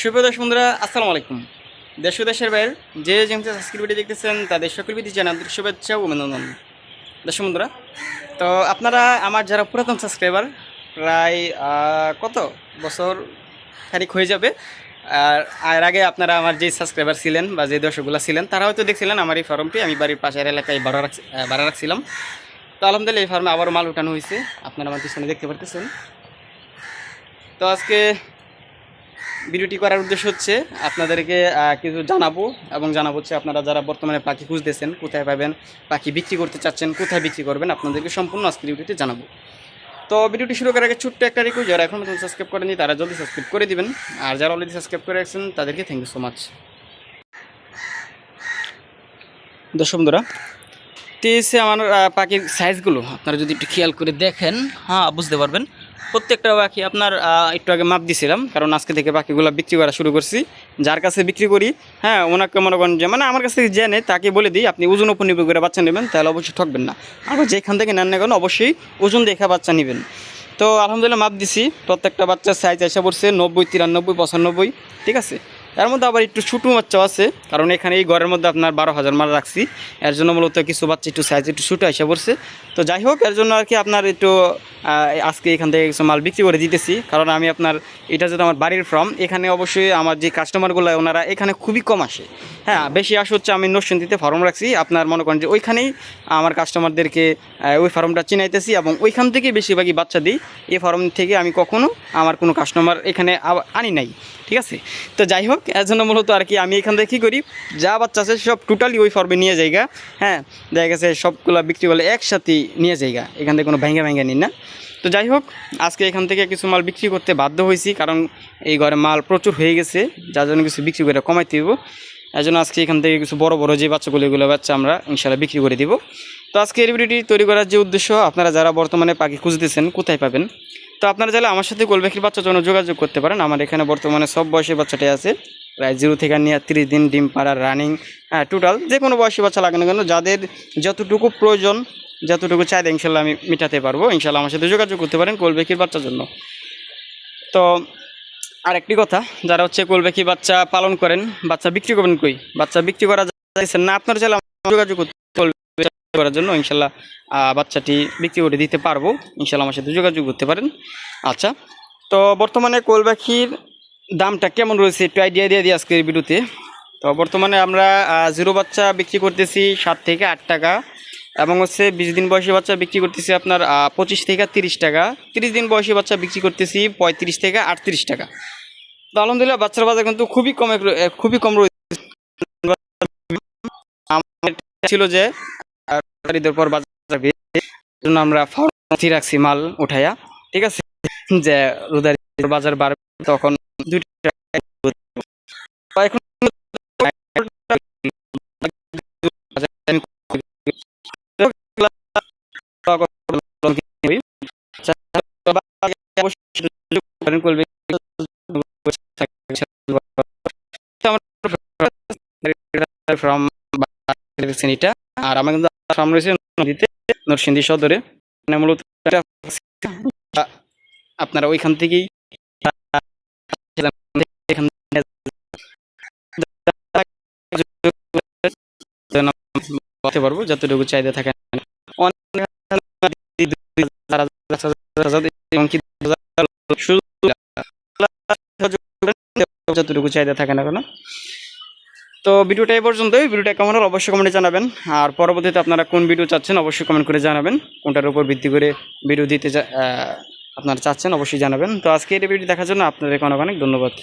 সুপ্রদর্শ বন্ধুরা, আসসালামু আলাইকুম। দেশ দেশের বাইরে যে যেমন সাবস্ক্রিপ্টে দেখতেছেন, তাদের সকল বিধি জানান শুভেচ্ছা অভিনন্দন। দর্শক বন্ধুরা, তো আপনারা আমার যারা পুরাতন সাবস্ক্রাইবার প্রায় কত বছর খানিক হয়ে যাবে, আর আর আগে আপনারা আমার যে সাবস্ক্রাইবার ছিলেন বা যে দর্শকগুলো ছিলেন, তারা হয়তো দেখছিলেন আমার এই ফার্মটি আমি বাড়ির পাশের এলাকায় ভাড়া রাখছি ভাড়া রাখছিলাম। তো আলহামদুলিল্লাহ এই ফার্মে আবারও মাল উঠানো হয়েছে, আপনারা আমার পিছনে দেখতে পারতেছেন। তো আজকে ভিডিওটি করার উদ্দেশ্য হচ্ছে আপনাদেরকে কিছু জানাব এবং জানাব হচ্ছে আপনারা যারা বর্তমানে পাখি খুঁজতেছেন, কোথায় পাবেন, পাখি বিক্রি করতে চাচ্ছেন, কোথায় বিক্রি করবেন, আপনাদেরকে সম্পূর্ণ আজকের ভিডিওতে জানাব। তো ভিডিওটি শুরু করার আগে ছোট্ট একটা রিকোয়েস্ট যারা এখন পর্যন্ত সাবস্ক্রাইব করেনি তারা জলদি সাবস্ক্রাইব করে দিবেন। আর যারা অলরেডি সাবস্ক্রাইব করে রাখছেন, তাদেরকে থ্যাংক ইউ সো মাচ দর্শক বন্ধুরা হচ্ছে আমার পাখির সাইজগুলো আপনারা যদি একটু খেয়াল করে দেখেন হ্যাঁ বুঝতে পারবেন। প্রত্যেকটা পাখি আপনার একটু আগে মাপ দিছিলাম, কারণ আজকে থেকে পাখিগুলো বিক্রি করা শুরু করছি। যার কাছে বিক্রি করি হ্যাঁ ওনাকে মনে করেন যে মানে আমার কাছ থেকে জেনে তাকে বলে দিই, আপনি ওজন উপর নির্ভর করে বাচ্চা নেবেন, তাহলে অবশ্যই ঠকবেন না। আর যেখান থেকে নেন না কেন, অবশ্যই ওজন দেখে বাচ্চা নেবেন। তো আলহামদুলিল্লাহ মাপ দিছি, প্রত্যেকটা বাচ্চার সাইজ এসে পড়ছে নব্বই, তিরানব্বই, পঁচানব্বই, ঠিক আছে? এর মধ্যে আবার একটু ছোটো বাচ্চাও আছে। কারণ এখানে এই ঘরের মধ্যে আপনার বারো হাজার মাল রাখছি। এর জন্য মূলত কিছু বাচ্চা একটু সাইজ একটু ছোটো এসে পড়ছে। তো যাই হোক, এর জন্য আর কি আপনার একটু আজকে এখান থেকে কিছু মাল বিক্রি করে দিতেছি। কারণ আমি আপনার, এটা যেটা আমার বাড়ির ফর্ম এখানে অবশ্যই আমার যে কাস্টমারগুলো ওনারা এখানে খুবই কম আসে। হ্যাঁ বেশি আসে হচ্ছে আমি নরসিংদীতে ফর্ম রাখছি। আপনার মনে করেন যে ওইখানেই আমার কাস্টমারদেরকে ওই ফর্মটা চিনাইতেছি এবং ওইখান থেকেই বেশিরভাগই বাচ্চা দিই। এই ফর্ম থেকে আমি কখনো আমার কোনো কাস্টমার এখানে আনি নাই। ঠিক আছে? তো যাই হোক এর জন্য মূলত আর কি আমি এখান থেকে কী করি, যা বাচ্চা আছে সব টোটালি ওই ফার্মে নিয়ে যাইগা হ্যাঁ? দেখা গেছে সবগুলো বিক্রি করলে একসাথে নিয়ে যাইগা, এখান থেকে কোনো ভেঙে ভেঙে নিন না। তো যাই হোক, আজকে এখান থেকে কিছু মাল বিক্রি করতে বাধ্য হয়েছি, কারণ এই ঘরে মাল প্রচুর হয়ে গেছে, যার জন্য কিছু বিক্রি করে কমাইতে দেবো এর জন্য আজকে এখান থেকে কিছু বড় বড় যে বাচ্চাগুলো, এগুলো বাচ্চা আমরা ইনশাল্লাহ বিক্রি করে দিব। তো আজকে এই ভিডিওটি তৈরি করার যে উদ্দেশ্য, আপনারা যারা বর্তমানে পাখি খুঁজতেছেন, কোথায় পাবেন? তো আপনারা চাইলে আমার সাথে গোলবেখির বাচ্চার জন্য যোগাযোগ করতে পারেন। আমার এখানে বর্তমানে সব বয়সের বাচ্চাটাই আছে। প্রায় জিরো থেকে নিয়ে তিরিশ দিন ডিম পাড়া রানিং হ্যাঁ টোটাল যে কোনো বয়সী বাচ্চা লাগে না কেন, যাদের যতটুকু প্রয়োজন, যতটুকু চাহিদা ইনশাল্লাহ আমি মেটাতে পারব। ইনশাল্লাহ আমার সাথে যোগাযোগ করতে পারেন কোলবেকির বাচ্চার জন্য। তো আর একটি কথা, যারা হচ্ছে কোলবেকি বাচ্চা পালন করেন, বাচ্চা বিক্রি করবেন কই? বাচ্চা বিক্রি করা যাচ্ছে না, আপনার চাইলে যোগাযোগ করতে করার জন্য। ইনশাল্লাহ বাচ্চাটি বিক্রি করে দিতে পারব। ইনশাল্লাহ আমার সাথে যোগাযোগ করতে পারেন। আচ্ছা তো বর্তমানে কোলবাখির দামটা কেমন রয়েছে একটু আইডিয়া দিয়ে দিই আজকের ভিডিওতে। তো বর্তমানে আমরা জিরো বাচ্চা বিক্রি করতেছি সাত থেকে আট টাকা এবং হচ্ছে বিশ দিন বয়সী বাচ্চা বিক্রি করতেছি আপনার পঁচিশ থেকে তিরিশ টাকা। তিরিশ দিন বয়সী বাচ্চা বিক্রি করতেছি পঁয়ত্রিশ থেকে আটত্রিশ টাকা। তো আলহামদুলিল্লাহ বাচ্চার বাজার কিন্তু খুবই কম খুবই কম রয়েছে। ছিল যে পর বাজার আমরা ফার্মাসি রাখছি মাল উঠাইয়া। ঠিক আছে? যে রোদার বাজার বাড়বে তখন আর আমার নদীতে নরসিংদী সদরে মূলত আপনারা ওইখান থেকেই এখান বলতে পারব, যতটুকু চাহিদা থাকে। যতটুকু চাহিদা থাকে না কেন। তো ভিডিওটা এই পর্যন্তই। ভিডিওটা কেমন হলো অবশ্যই কমেন্টে জানাবেন। আর পরবর্তীতে আপনারা কোন ভিডিও চাচ্ছেন অবশ্যই কমেন্ট করে জানাবেন। কোনটার উপর ভিত্তি করে ভিডিও দিতে আপনারা চাচ্ছেন অবশ্যই জানাবেন। তো আজকে এই ভিডিও দেখার জন্য আপনাদেরকে অনেক অনেক ধন্যবাদ।